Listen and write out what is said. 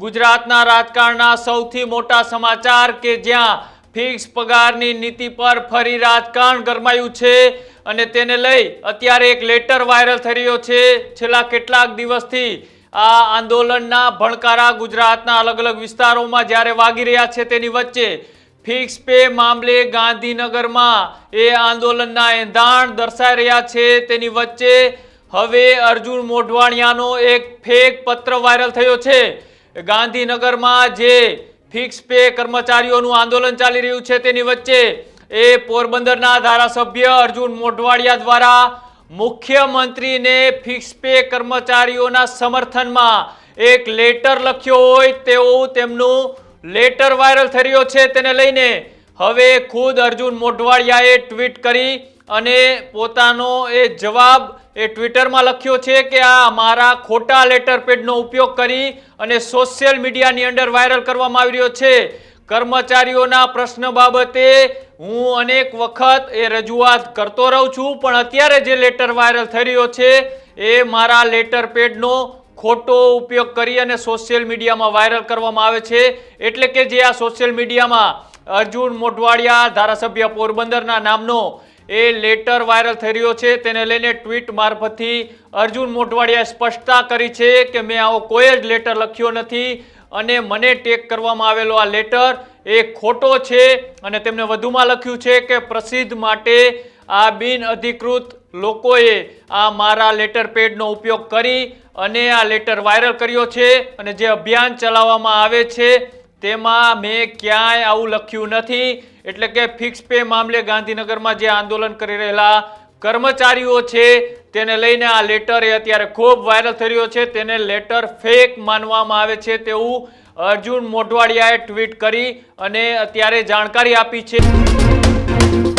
ગુજરાતના રાજકારણના સૌથી મોટા સમાચાર કે જ્યાં ફિક્સ પગારની નીતિ પર ફરી રાજકારણ ગરમાયું છે અને તેને લઈ અત્યારે એક લેટર વાયરલ થઈ રહ્યો છે. છેલ્લા કેટલાક દિવસથી આ આંદોલનના ભણકારા ગુજરાતના અલગ અલગ વિસ્તારોમાં જ્યારે વાગી રહ્યા છે તેની વચ્ચે ફિક્સ પે મામલે ગાંધીનગરમાં એ આંદોલનના એંધાણ દર્શાઈ રહ્યા છે. તેની વચ્ચે હવે અર્જુન મોઢવાણિયાનો એક ફેક પત્ર વાયરલ થયો છે. ગાંધીનગરમાં જે ફિક્સ પે કર્મચારીઓનું આંદોલન ચાલી રહ્યું છે તેની વચ્ચે એ પોરબંદરના ધારાસભ્ય અર્જુન મોઢવાડિયા દ્વારા મુખ્યમંત્રીને ફિક્સ પે કર્મચારીઓના સમર્થનમાં એક લેટર લખ્યો હોય તેવું તેમનું લેટર વાયરલ થઈ રહ્યો છે. તેને લઈને હવે ખુદ અર્જુન મોઢવાડિયાએ ટ્વીટ કરી અને પોતાનો એ જવાબ એ ટ્વિટરમાં લખ્યો છે કે આ મારા ખોટા લેટર પેડનો ઉપયોગ કરી અને સોશિયલ મીડિયાની અંદર વાયરલ કરવામાં આવી રહ્યો છે. કર્મચારીઓના પ્રશ્ન બાબતે હું અનેક વખત એ રજૂઆત કરતો રહું છું, પણ અત્યારે જે લેટર વાયરલ થઈ રહ્યો છે એ મારા લેટર પેડનો ખોટો ઉપયોગ કરી અને સોશિયલ મીડિયામાં વાયરલ કરવામાં આવે છે. એટલે કે જે આ સોશિયલ મીડિયામાં અર્જુન મોઢવાડિયા ધારાસભ્ય પોરબંદરના નામનો એ લેટર વાયરલ થઈ રહ્યો છે. તેને લઈને ટ્વીટ મારફતથી અર્જુન મોઢવાડિયાએ સ્પષ્ટતા કરી છે કે મેં આવો કોઈ જ લેટર લખ્યો નથી અને મને ટેક કરવામાં આવેલો આ લેટર એ ખોટો છે અને તેમને વધુમાં લખ્યું છે કે પ્રસિદ્ધ માટે આ બિન અધિકૃત લોકોએ આ મારા લેટર પેડનો ઉપયોગ કરી અને આ લેટર વાયરલ કર્યો છે અને જે અભિયાન ચલાવવામાં આવે છે તેમાં મેં ક્યાંય આવું લખ્યું નથી. એટલે કે ફિક્સ પે મામલે ગાંધીનગરમાં જે આંદોલન કરી રહેલા કર્મચારીઓ છે, તેને લઈને આ લેટર એ અત્યારે ખૂબ વાયરલ થઈ રહ્યો છે. તેને લેટર ફેક માનવામાં આવે છે તેવું અર્જુન મોઢવાડિયાએ ટ્વીટ કરી અને અત્યારે જાણકારી આપી છે.